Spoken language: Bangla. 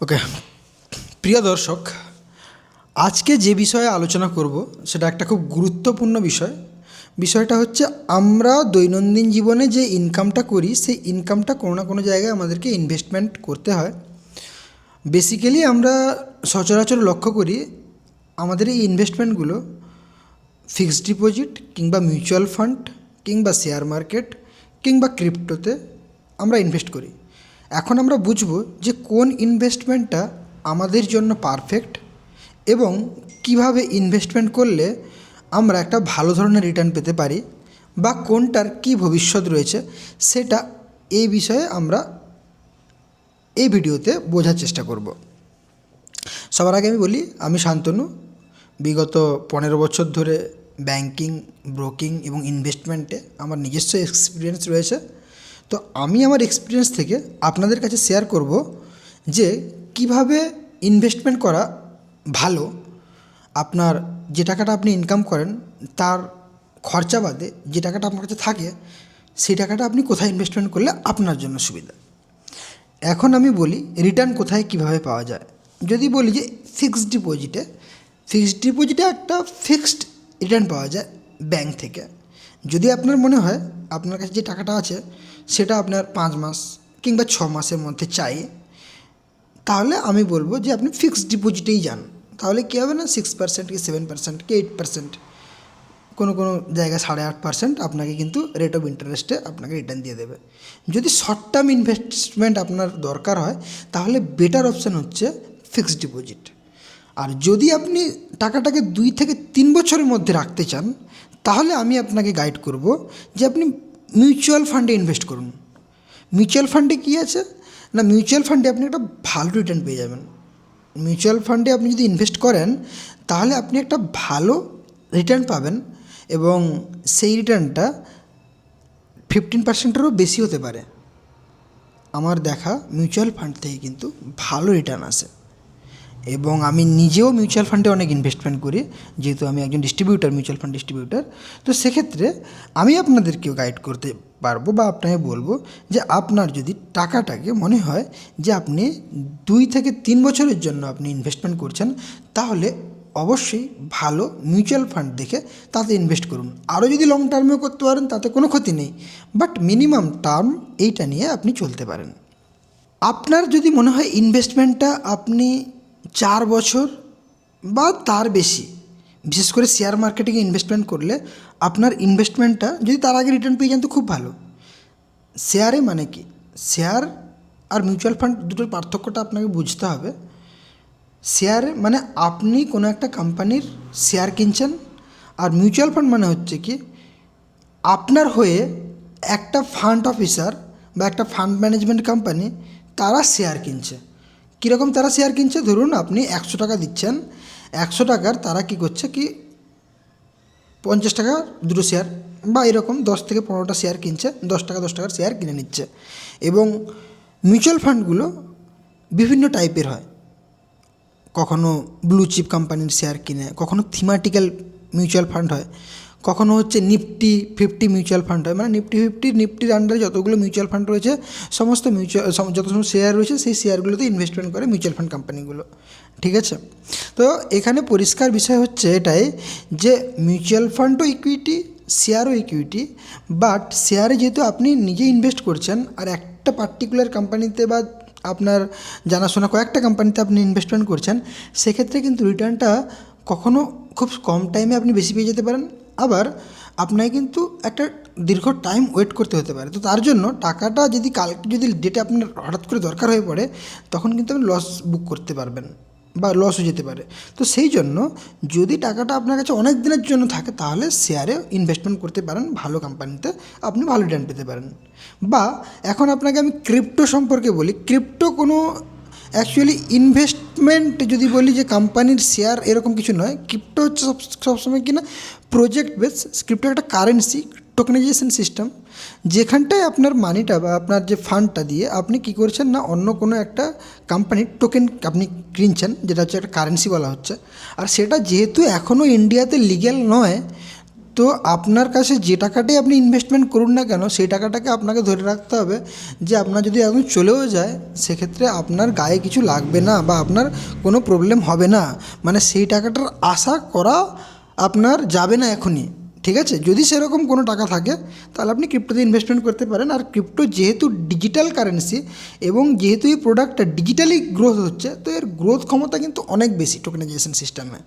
ওকে প্রিয় দর্শক, আজকে যে বিষয়ে আলোচনা করব, সেটা একটা খুব গুরুত্বপূর্ণ বিষয়। বিষয়টা হচ্ছে আমরা দৈনন্দিন জীবনে যে ইনকামটা করি, সেই ইনকামটা কোনো না কোনো জায়গায় আমাদেরকে ইনভেস্টমেন্ট করতে হয়। বেসিক্যালি আমরা সচরাচর লক্ষ্য করি, আমাদের এই ইনভেস্টমেন্টগুলো ফিক্সড ডিপোজিট কিংবা মিউচুয়াল ফান্ড কিংবা শেয়ার মার্কেট কিংবা ক্রিপ্টোতে আমরা ইনভেস্ট করি। এখন আমরা বুঝব যে কোন ইনভেস্টমেন্টটা আমাদের জন্য পারফেক্ট এবং কীভাবে ইনভেস্টমেন্ট করলে আমরা একটা ভালো ধরনের রিটার্ন পেতে পারি বা কোনটার কী ভবিষ্যৎ রয়েছে সেটা এই বিষয়ে আমরা এই ভিডিওতে বোঝার চেষ্টা করব। সবার আগে আমি বলি, আমি শান্তনু। বিগত পনেরো বছর ধরে ব্যাংকিং ব্রোকিং এবং ইনভেস্টমেন্টে আমার নিজস্ব এক্সপিরিয়েন্স রয়েছে। তো আমি আমার এক্সপিরিয়েন্স থেকে আপনাদের কাছে শেয়ার করব যে কীভাবে ইনভেস্টমেন্ট করা ভালো, আপনার যে টাকাটা আপনি ইনকাম করেন, তার খরচা বাদে যে টাকাটা আপনার কাছে থাকে, সেই টাকাটা আপনি কোথায় ইনভেস্টমেন্ট করলে আপনার জন্য সুবিধা। এখন আমি বলি রিটার্ন কোথায় কীভাবে পাওয়া যায়। যদি বলি যে ফিক্সড ডিপোজিটে ফিক্সড ডিপোজিটে একটা ফিক্সড রিটার্ন পাওয়া যায় ব্যাংক থেকে। যদি আপনার মনে হয় আপনার কাছে যে টাকাটা আছে সেটা আপনার পাঁচ মাস কিংবা ছ মাসের মধ্যে চাই। তাহলে আমি বলব যে আপনি ফিক্সড ডিপোজিটেই যান। তাহলে কী হবে না? সিক্স পার্সেন্ট কি সেভেন পার্সেন্ট কি এইট পার্সেন্ট কোনো কোনো জায়গায় সাড়ে আট পার্সেন্ট আপনাকে কিন্তু রেট অফ ইন্টারেস্টে আপনাকে রিটার্ন দিয়ে দেবে। যদি শর্ট টার্ম ইনভেস্টমেন্ট আপনার দরকার হয়, তাহলে বেটার অপশান হচ্ছে ফিক্সড ডিপোজিট আর যদি আপনি টাকাটাকে দুই থেকে তিন বছরের মধ্যে রাখতে চান, তাহলে আমি আপনাকে গাইড করব যে আপনি মিউচুয়াল ফান্ডে ইনভেস্ট করুন। মিউচুয়াল ফান্ডে কী আছে? না, মিউচুয়াল ফান্ডে আপনি একটা ভালো রিটার্ন পেয়ে যাবেন। মিউচুয়াল ফান্ডে আপনি যদি ইনভেস্ট করেন, তাহলে আপনি একটা ভালো রিটার্ন পাবেন এবং সেই রিটার্নটা ফিফটিন পার্সেন্টেরও বেশি হতে পারে। আমার দেখা মিউচুয়াল ফান্ড থেকে কিন্তু ভালো রিটার্ন আসে। এবং আমি নিজেও মিউচুয়াল ফান্ডে অনেক ইনভেস্টমেন্ট করি, যেহেতু আমি একজন ডিস্ট্রিবিউটার মিউচুয়াল ফান্ড ডিস্ট্রিবিউটার তো সেক্ষেত্রে আমি আপনাদেরকেও গাইড করতে পারব বা আপনাকে বলব যে আপনার যদি টাকাটাকে মনে হয় যে আপনি দুই থেকে তিন বছরের জন্য আপনি ইনভেস্টমেন্ট করছেন, তাহলে অবশ্যই ভালো মিউচুয়াল ফান্ড দেখে তাতে ইনভেস্ট করুন। আরও যদি লং টার্মেও করতে পারেন, তাতে কোনো ক্ষতি নেই। বাট মিনিমাম টার্ম এইটা নিয়ে আপনি চলতে পারেন। আপনার যদি মনে হয় ইনভেস্টমেন্টটা আপনি চার বছর বা তার বেশি। বিশেষ করে শেয়ার মার্কেটিংয়ে ইনভেস্টমেন্ট করলে আপনার ইনভেস্টমেন্টটা যদি তার আগে রিটার্ন পেয়ে যান তো খুব ভালো। শেয়ারে মানে কি? শেয়ার আর মিউচুয়াল ফান্ড দুটোর পার্থক্যটা আপনাকে বুঝতে হবে। শেয়ার মানে আপনি কোনো একটা কোম্পানির শেয়ার কিনছেন আর মিউচুয়াল ফান্ড মানে হচ্ছে কি? আপনার হয়ে একটা ফান্ড অফিসার বা একটা ফান্ড ম্যানেজমেন্ট কোম্পানি তারা শেয়ার কিনছে। কীরকম তারা শেয়ার কিনছে? ধরুন আপনি একশো টাকা দিচ্ছেন। একশো টাকার তারা কি করছে কি, পঞ্চাশ টাকা দুটো শেয়ার বা এরকম দশ থেকে পনেরোটা শেয়ার কিনছে, দশ টাকা, দশ টাকার শেয়ার কিনে নিচ্ছে। এবং মিউচুয়াল ফান্ডগুলো বিভিন্ন টাইপের হয়। কখনো ব্লু চিপ কোম্পানির শেয়ার কিনে, কখনো থিমাটিক্যাল মিউচুয়াল ফান্ড হয়। কখনো হচ্ছে নিফটি ফিফটি মিউচুয়াল ফান্ড হয়। মানে নিফটি ফিফটি, নিফটির আন্ডারে যতগুলো মিউচুয়াল ফান্ড রয়েছে, সমস্ত মিউচুয়াল যত সমস্ত শেয়ার রয়েছে, সেই শেয়ারগুলোতে ইনভেস্টমেন্ট করে মিউচুয়াল ফান্ড কোম্পানিগুলো ঠিক আছে? তো এখানে পরিষ্কার বিষয় হচ্ছে এটাই যে মিউচুয়াল ফান্ডও ইকুইটি শেয়ারও ইকুইটি বাট শেয়ারে যেহেতু আপনি নিজে ইনভেস্ট করছেন, আর একটা পার্টিকুলার কোম্পানিতে বা আপনার জানাশোনা কয়েকটা কোম্পানিতে আপনি ইনভেস্টমেন্ট করছেন, সেক্ষেত্রে কিন্তু রিটার্নটা কখনো খুব কম টাইমে আপনি বেশি পেয়ে যেতে পারেন। আবার আপনাকে কিন্তু একটা দীর্ঘ টাইম ওয়েট করতে হতে পারে। তো তার জন্য টাকাটা যদি কালকে যদি ডেটে আপনার হঠাৎ করে দরকার হয়ে পড়ে, তখন কিন্তু আপনি লস বুক করতে পারবেন বা লস হয়ে যেতে পারে। তো সেই জন্য যদি টাকাটা আপনার কাছে অনেক দিনের জন্য থাকে, তাহলে শেয়ারে ইনভেস্টমেন্ট করতে পারেন, ভালো কোম্পানিতে আপনি ভালো রিটার্ন পেতে পারেন। বা এখন আপনাকে আমি ক্রিপ্টো সম্পর্কে বলি। ক্রিপ্টো কোনো অ্যাকচুয়ালি ইনভেস্টমেন্ট যদি বলি যে কোম্পানির শেয়ার এরকম কিছু নয় ক্রিপ্টো হচ্ছে সব, সবসময় কিনা প্রজেক্ট বেস ক্রিপ্টো একটা কারেন্সি টোকেনাইজেশন সিস্টেম যেখানটায় আপনার মানিটা বা আপনার যে ফান্ডটা দিয়ে আপনি কি করছেন না, অন্য কোনো একটা কোম্পানির টোকেন আপনি কিনছেন, যেটা হচ্ছে একটা কারেন্সি বলা হচ্ছে। আর সেটা যেহেতু এখনও ইন্ডিয়াতে লিগ্যাল নয় তো আপনার কাছে যে টাকাটাই আপনি ইনভেস্টমেন্ট করুন না কেন, সেই টাকাটাকে আপনাকে ধরে রাখতে হবে যে আপনার যদি এখন চলেও যায়, সেক্ষেত্রে আপনার গায়ে কিছু লাগবে না বা আপনার কোনো প্রবলেম হবে না। মানে সেই টাকাটার আশা করা আপনার যাবে না এখনই, ঠিক আছে? যদি সেরকম কোনো টাকা থাকে, তাহলে আপনি ক্রিপ্টোতে ইনভেস্টমেন্ট করতে পারেন। আর ক্রিপ্টো যেহেতু ডিজিটাল কারেন্সি এবং যেহেতু এই প্রোডাক্টটা ডিজিটালি গ্রোথ হচ্ছে, তো এর গ্রোথ ক্ষমতা কিন্তু অনেক বেশি টোকেনাইজেশন সিস্টেমে